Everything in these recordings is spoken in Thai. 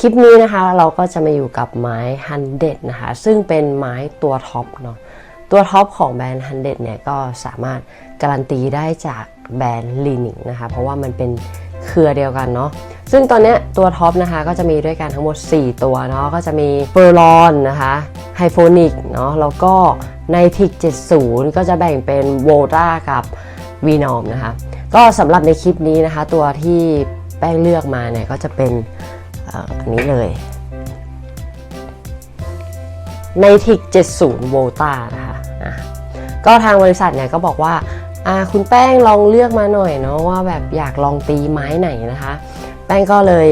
คลิปนี้นะคะเราก็จะมาอยู่กับไม้ฮันเดนะคะ ซึ่งเป็นไม้ตัวท็อปเนาะตัวท็อปของแบรนด์ฮันเดเนี่ยก็สามารถการันตีได้จากแบรนด์ลีนิงนะคะ เพราะว่ามันเป็นเครือเดียวกันเนาะซึ่งตอนนี้ตัวท็อปนะคะก็จะมีด้วยกันทั้งหมด 4 ตัวเนาะก็จะมีเฟอร์ลอนนะคะไฮโฟนิกเนาะแล้วก็ไนทิก 70 ก็จะแบ่งเป็นโวลตากับวีนอมนะคะ ก็สำหรับในคลิปนี้นะคะ ตัวที่แป้งเลือกมาเนี่ยก็จะเป็น อันนี้เลย ในทิก70 โวลตานะคะะก็ทางบริษัทเนี่ยก็บอกว่าคุณแป้งลองเลือกมาหน่อยเนาะว่าแบบอยากลองตีไม้ไหนนะคะ แป้งก็เลย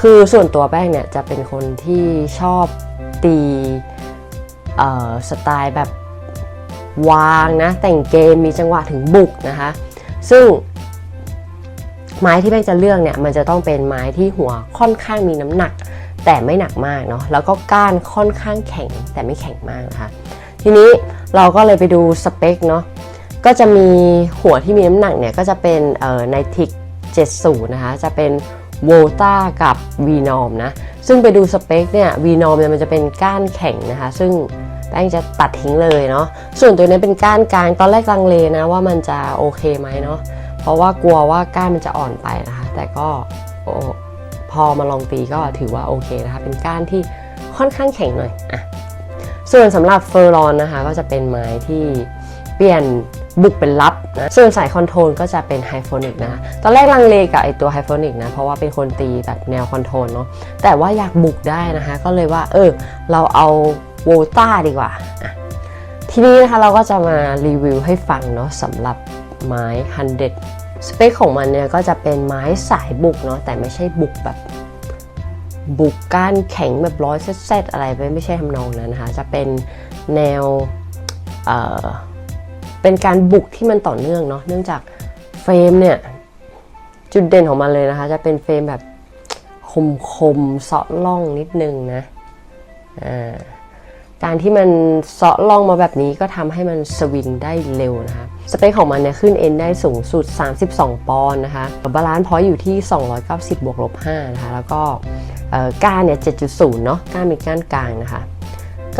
คือส่วนตัวแป้งเนี่ยจะเป็นคนที่ชอบตีสไตล์แบบวางนะแต่งเกมมีจังหวะถึงบุกนะคะ ซึ่ง ไม้ที่แป้งจะเลือกเนี่ยมันจะต้องเป็นไม้ที่หัวค่อนข้างมีน้ำหนัก แต่ไม่หนักมากเนาะแล้วก็ก้านค่อนข้างแข็งแต่ไม่แข็งมากนะคะทีนี้เราก็เลยไปดูสเปคเนาะก็จะมีหัวที่มีน้ำหนักเนี่ยก็จะเป็นไนทิก70 นะคะ จะเป็นโวลตากับ v n o m นะ ซึ่งไปดูสเปคเนี่ย v n o m เนี่ยมันจะเป็นก้านแข็งนะคะ ซึ่งแป้งจะตัดทิ้งเลยเนาะส่วนตัวนี้เป็นก้านกลางตอนแรกลังเลนะว่ามันจะโอเคไหมเนาะ ราะว่ากลัวว่าก้านมันจะอ่อนไปนะคะ แต่ก็พอมาลองตีก็ถือว่าโอเคนะคะ เป็นก้านที่ค่อนข้างแข็งหน่อยอะส่วนสำหรับเฟอร์ลอนนะคะ ก็จะเป็นไม้ที่เปลี่ยนบุกเป็นลับนะส่วนสายคอนโทรลก็จะเป็นไฮโฟนิกนะ ตอนแรกลังเลกับไอตัวไฮโฟนิกนะ เพราะว่าเป็นคนตีแบบแนวคอนโทรลเนาะ แต่ว่าอยากบุกได้นะคะ ก็เลยว่า เออ เราเอาโวลต้าดีกว่า ทีนี้นะคะเราก็จะมารีวิวให้ฟังเนาะสำหรับ ไม้ฮันเดสเปคของมันเนี่ยก็จะเป็นไม้สายบุกเนาะแต่ไม่ใช่บุกแบบบุกก้านแข็งแบบร้อยเซตอะไรไม่ไม่ใช่ทำนองนั้นนะคะ จะเป็นแนวเเป็นการบุกที่มันต่อเนื่องเนาะเนื่องจากเฟรมเนี่ย จุดเด่นของมันเลยนะคะ จะเป็นเฟรมแบบคมคมเซาะล่องนิดนึงนะอ่า การที่มันเซาะล่องมาแบบนี้ก็ทำให้มันสวิงได้เร็วนะคะ สเปคของมันเนี่ยขึ้นเอ็นได้สูงสุด 32 ปอนด์นะคะบาลานซ์พอยต์อยู่ที่ 290บวกลบ5นะคะ แล้วก็ก้านเนี่ย7.0 เนาะก้านมีก้านกลางนะคะ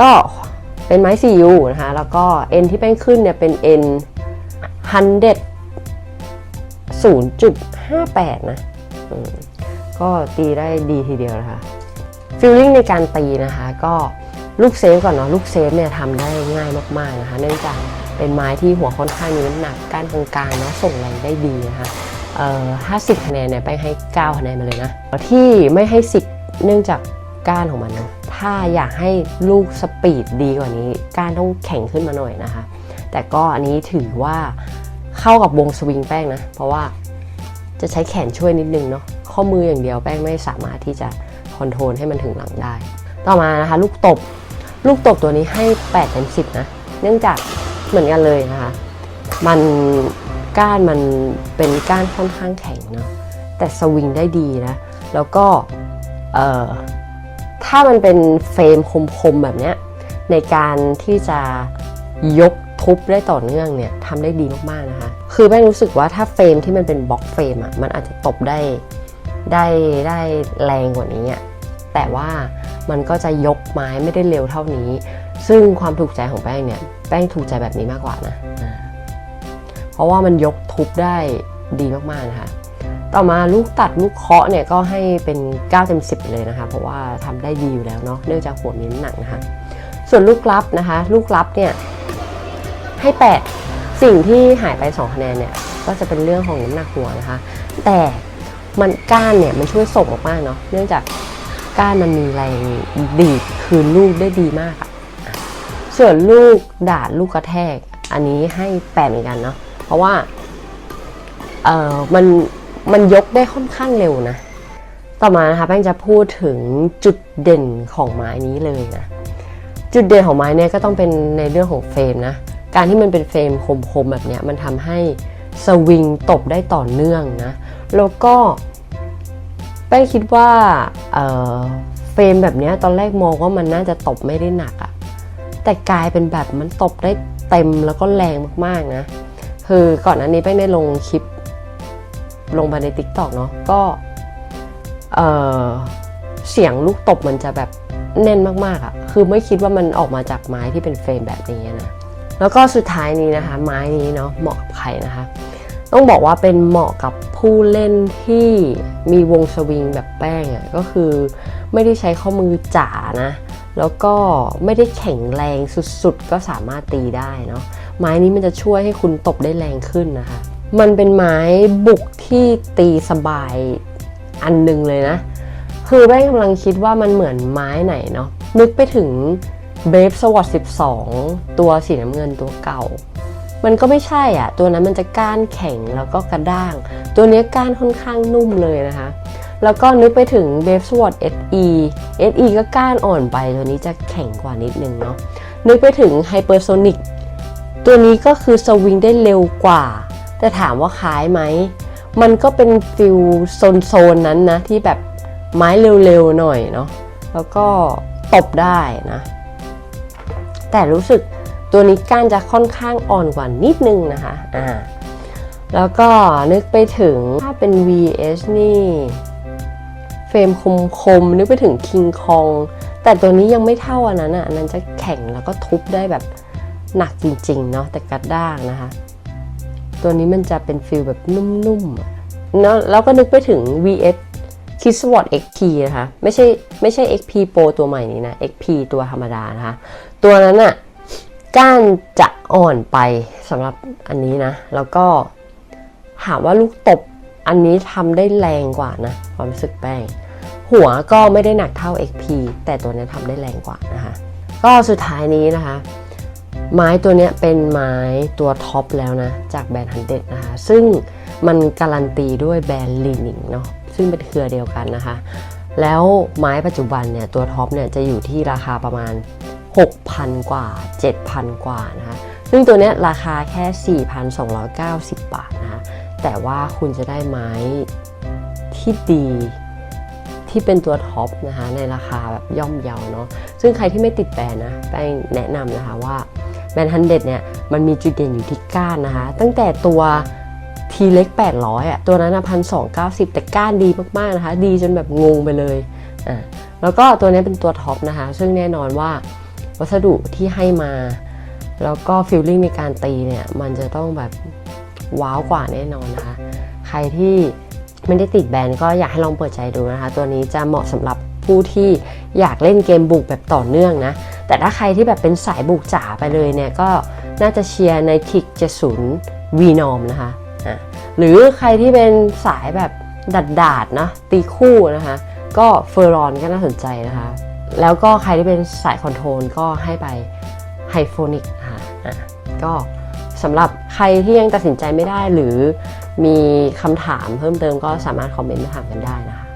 ก็เป็นไม้ CU นะคะ แล้วก็เอ็นที่แป้งขึ้นเนี่ยเป็นเอ็น100 0.58นะอืมก็ตีได้ดีทีเดียวนะคะฟีลลิ่งในการตีนะคะก็ ลูกเซฟก่อนเนาะลูกเซฟเนี่ยทำได้ง่ายมากๆนะคะ เนื่องจากเป็นไม้ที่หัวค่อนข้างมีน้ำหนักก้านตรงกลางเนาะส่งแรงได้ดีนะคะเอ่อ50คะแนนเนี่ยไปให้ 9 คะแนนมาเลยนะที่ไม่ให้ 10 เนื่องจากก้านของมันเนาะถ้าอยากให้ลูกสปีดดีกว่านี้ ก้านต้องแข็งขึ้นมาหน่อยนะคะ แต่ก็อันนี้ถือว่าเข้ากับวงสวิงแป้งนะ เพราะว่าจะใช้แขนช่วยนิดนึงเนาะข้อมืออย่างเดียวแป้งไม่สามารถที่จะคอนโทรลให้มันถึงหลังได้ ต่อมานะคะลูกตบ ลูกตบตัวนี้ให้8เต็ม10นะ เนื่องจากเหมือนกันเลยนะคะ มันก้านมันเป็นก้านค่อนข้างแข็งเนาะ แต่สวิงได้ดีนะ แล้วก็เอ่อถ้ามันเป็นเฟรมคมๆแบบเนี้ยในการที่จะยกทุบได้ต่อเนื่องเนี่ยทำได้ดีมากๆนะคะ คือแม่รู้สึกว่าถ้าเฟรมที่มันเป็นบล็อกเฟรมอะมันอาจจะตบได้ได้ได้แรงกว่านี้อะแต่ว่า มันก็จะยกไม้ไม่ได้เร็วเท่านี้ ซึ่งความถูกใจของแป้งเนี่ยแป้งถูกใจแบบนี้มากกว่านะเพราะว่ามันยกทุบได้ดีมากๆนะคะต่อมาลูกตัดลูกเคาะเนี่ยก็ให้เป็น9เต็ม10 เลยนะคะ เพราะว่าทำได้ดีอยู่แล้วเนาะเนื่องจากหัวมีน้ำหนักนะคะ ส่วนลูกรับนะคะ ลูกรับเนี่ยให้ 8 สิ่งที่หายไป 2 คะแนนเนี่ยก็จะเป็นเรื่องของน้ำหนักหัวนะคะ แต่มันก้านเนี่ยมันช่วยส่งมากเนาะเนื่องจาก ก้านมันมีแรงดีดคืนลูกได้ดีมากอะอะส่วนลูกดาดลูกกระแทก อันนี้ให้แปดเหมือนกันเนาะเพราะว่าเออมันมันยกได้ค่อนข้างเร็วนะ ต่อมานะคะแป้งจะพูดถึงจุดเด่นของไม้นี้เลยนะ จุดเด่นของไม้เนี่ยก็ต้องเป็นในเรื่องของเฟรมนะ การที่มันเป็นเฟรมคมๆแบบเนี้ยมันทำให้สวิงตบได้ต่อเนื่องนะ แล้วก็ แป้คิดว่าเเฟรมแบบนี้ตอนแรกมองว่ามันน่าจะตบไม่ได้หนักอะแต่กลายเป็นแบบมันตบได้เต็มแล้วก็แรงมากๆนะ คือก่อนอันนี้แป้ได้ลงคลิปลงไปใน t ิ k t o k เนาะก็เออเสียงลูกตบมันจะแบบแน่นมากๆอะ่ะคือไม่คิดว่ามันออกมาจากไม้ที่เป็นเฟรมแบบนี้นะแล้วก็สุดท้ายนี้นะคะ ไม้นี้เนาะเหมาะกับใครนะคะ ต้องบอกว่าเป็นเหมาะกับผู้เล่นที่มีวงสวิงแบบแป้งอะก็คือไม่ได้ใช้ข้อมือจ๋านะ แล้วก็ไม่ได้แข็งแรงสุดๆ ก็สามารถตีได้เนาะไม้นี้มันจะช่วยให้คุณตบได้แรงขึ้นนะคะ มันเป็นไม้บุกที่ตีสบายอันหนึงเลยนะ คือแม่กำลังคิดว่ามันเหมือนไม้ไหนเนาะนึกไปถึงเบฟสวอต12 ตัวสีน้ำเงินตัวเก่า มันก็ไม่ใช่อะ ตัวนั้นมันจะก้านแข็งแล้วก็กระด้าง ตัวนี้ก้านค่อนข้างนุ่มเลยนะคะ แล้วก็นึกไปถึง b a v e Sword SE SE ก็ก้านอ่อนไป ตัวนี้จะแข็งกว่านิดนึงเนาะ นึกไปถึง Hypersonic ตัวนี้ก็คือสวิงได้เร็วกว่า แต่ถามว่าคล้ายไหม มันก็เป็นฟิลโซนๆนั้นนะ ที่แบบไม้เร็วๆหน่อยเนาะ แล้วก็ตบได้นะ แต่รู้สึก ตัวนี้ก้านจะค่อนข้างอ่อนกว่านิดนึงนะคะอ่าแล้วก็นึกไปถึงถ้าเป็น VS นี่เฟรมคมๆนึกไปถึง King Kong แต่ตัวนี้ยังไม่เท่าอันนั้นอะอันนั้นจะแข็งแล้วก็ทุบได้แบบหนักจริง ๆ เนาะแต่กระด้างนะคะ ตัวนี้มันจะเป็นฟิลแบบนุ่มๆอะเนาะแล้วก็นึกไปถึง VS k i s w a t XP นะคะ ไม่ใช่ไม่ใช่ XP Pro ตัวใหม่นี้นะ XP ตัวธรรมดานะคะ ตัวนั้นอะ ก้านจะอ่อนไปสำหรับอันนี้นะ แล้วก็ถามว่าลูกตบอันนี้ทำได้แรงกว่านะ ความรู้สึกแป้ง หัวก็ไม่ได้หนักเท่า XP แต่ตัวนี้ทำได้แรงกว่านะคะ ก็สุดท้ายนี้นะคะ ไม้ตัวเนี้ยเป็นไม้ตัวท็อปแล้วนะ จากแบรนด์ฮันเดนะคะ ซึ่งมันการันตีด้วยแบรนด์ลีนิงเนาะซึ่งเป็นเครือเดียวกันนะคะ แล้วไม้ปัจจุบันเนี่ยตัวท็อปเนี่ยจะอยู่ที่ราคาประมาณ 6,000 กว่า 7,000 กว่านะคะซึ่งตัวเนี้ยราคาแค่ 4,290 บาทนะแต่ว่าคุณจะได้ไม้ที่ดีที่เป็นตัวท็อปนะคะในราคาแบบย่อมเยาเนาะซึ่งใครที่ไม่ติดแบรนด์นะแป้งแนะนำนะคะว่าแบรนด์ฮันเดเนี่ยมันมีจุดเด่นอยู่ที่ก้านนะคะ ตั้งแต่ตัวทีเล็ก 800อะตัวนั้นพันสองเก้าสิบแต่ก้านดีมากๆนะคะ ดีจนแบบงงไปเลยอ่าแล้วก็ตัวนี้เป็นตัวท็อปนะคะ ซึ่งแน่นอนว่า วัสดุที่ให้มา แล้วก็ฟิลลิ่งในการตีเนี่ย มันจะต้องแบบว้าวกว่าแน่นอนนะคะ ใครที่ไม่ได้ติดแบรนด์ก็อยากให้ลองเปิดใจดูนะคะ ตัวนี้จะเหมาะสำหรับผู้ที่อยากเล่นเกมบุกแบบต่อเนื่องนะ แต่ถ้าใครที่แบบเป็นสายบุกจ๋าไปเลยเนี่ย ก็น่าจะเชียร์ในคิก70 v n o m นะคะอะหรือใครที่เป็นสายแบบดัดดาดนะตีคู่นะคะ ก็เฟอร์รอนก็น่าสนใจนะคะ แล้วก็ใครที่เป็นสายคอนโทรลก็ให้ไปไฮโฟนิกนะคะอะก็สำหรับใครที่ยังตัดสินใจไม่ได้หรือมีคำถามเพิ่มเติมก็สามารถคอมเมนต์มาถามกันได้นะคะ